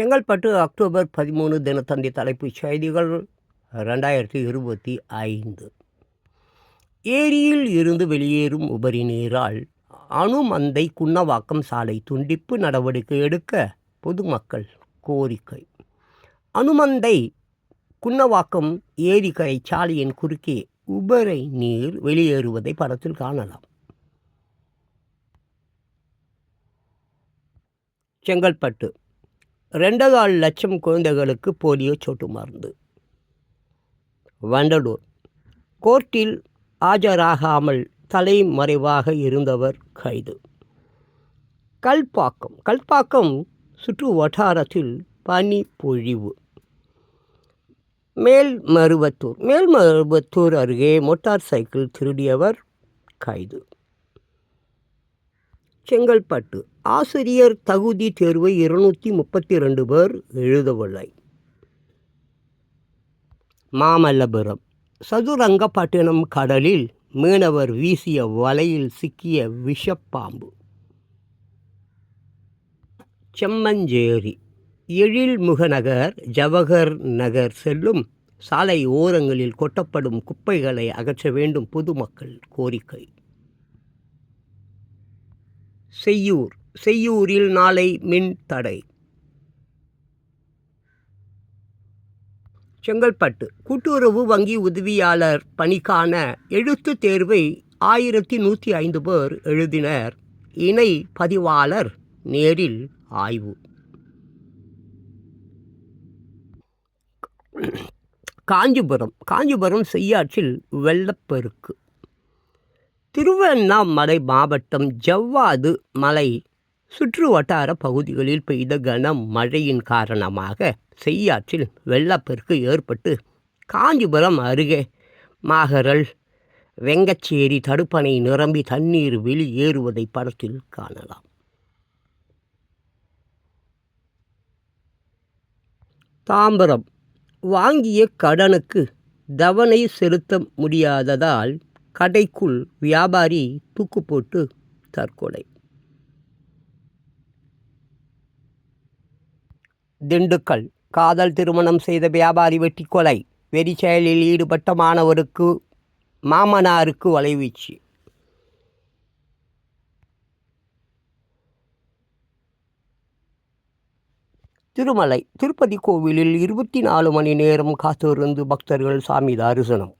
Chengalpattu October பதிமூணு தினத்தந்தி தலைப்புச் செய்திகள் ரெண்டாயிரத்தி இருபத்தி ஐந்து. ஏரியில் இருந்து வெளியேறும் உபரி நீரால் அணுமந்தை குன்னவாக்கம் சாலை துண்டிப்பு நடவடிக்கை எடுக்க பொதுமக்கள் கோரிக்கை. அனுமந்தை குன்னவாக்கம் ஏரிக்கரை சாலையின் குறுக்கே உபரி நீர் வெளியேறுவதை படத்தில் காணலாம். செங்கல்பட்டு ரெண்டகால் லட்சம் குழந்தைகளுக்கு போலியோ சொட்டு மருந்து. வண்டலூர். கோர்ட்டில் ஆஜராகாமல் தலைமறைவாக இருந்தவர் கைது. கல்பாக்கம். கல்பாக்கம் சுற்று வட்டாரத்தில் பனி பொழிவு. மேல்மருவத்தூர். மேல்மருவத்தூர் அருகே மோட்டார் சைக்கிள் திருடியவர் கைது. செங்கல்பட்டு. ஆசிரியர் தகுதி தேர்வை இருநூற்றி முப்பத்தி ரெண்டு பேர் எழுதவில்லை. மாமல்லபுரம். சதுரங்கப்பட்டினம் கடலில் மீனவர் வீசிய வலையில் சிக்கிய விஷப்பாம்பு. செம்மஞ்சேரி. எழில் முகநகர் ஜவஹர் நகர் செல்லும் சாலை ஓரங்களில் கொட்டப்படும் குப்பைகளை அகற்ற வேண்டும் பொதுமக்கள் கோரிக்கை. செய்யூர் செய்யூரில் நாளை மின் தடை. செங்கல்பட்டு கூட்டுறவு வங்கி உதவியாளர் பணிக்கான எழுத்துத் தேர்வை ஆயிரத்தி நூற்றி ஐந்து பேர் எழுதினர். இணை பதிவாளர் நேரில் ஆய்வு. காஞ்சிபுரம் காஞ்சிபுரம் செய்யாற்றில் வெள்ளப்பெருக்கு. திருவண்ணாமலை மாவட்டம் ஜவ்வாது மலை சுற்று வட்டார பகுதிகளில் பெய்த கன மழையின் காரணமாக செய்யாற்றில் வெள்ளப்பெருக்கு ஏற்பட்டு காஞ்சிபுரம் அருகே மாகரல் வெங்கச்சேரி தடுப்பணை நிரம்பி தண்ணீர் வெளியேறுவதை படத்தில் காணலாம். தாம்பரம் வாங்கிய கடனுக்கு தவணை செலுத்த முடியாததால் கடைக்குள் வியாபாரி தூக்கு போட்டு தற்கொலை. திண்டுக்கல். காதல் திருமணம் செய்த வியாபாரி வெட்டி கொலை வெறி செயலில் ஈடுபட்ட மாணவருக்கு மாமனாருக்கு வலைவீச்சு. திருமலை. திருப்பதி கோவிலில் இருபத்தி நாலு மணி நேரம் காத்திருந்து பக்தர்கள் சாமி தரிசனம்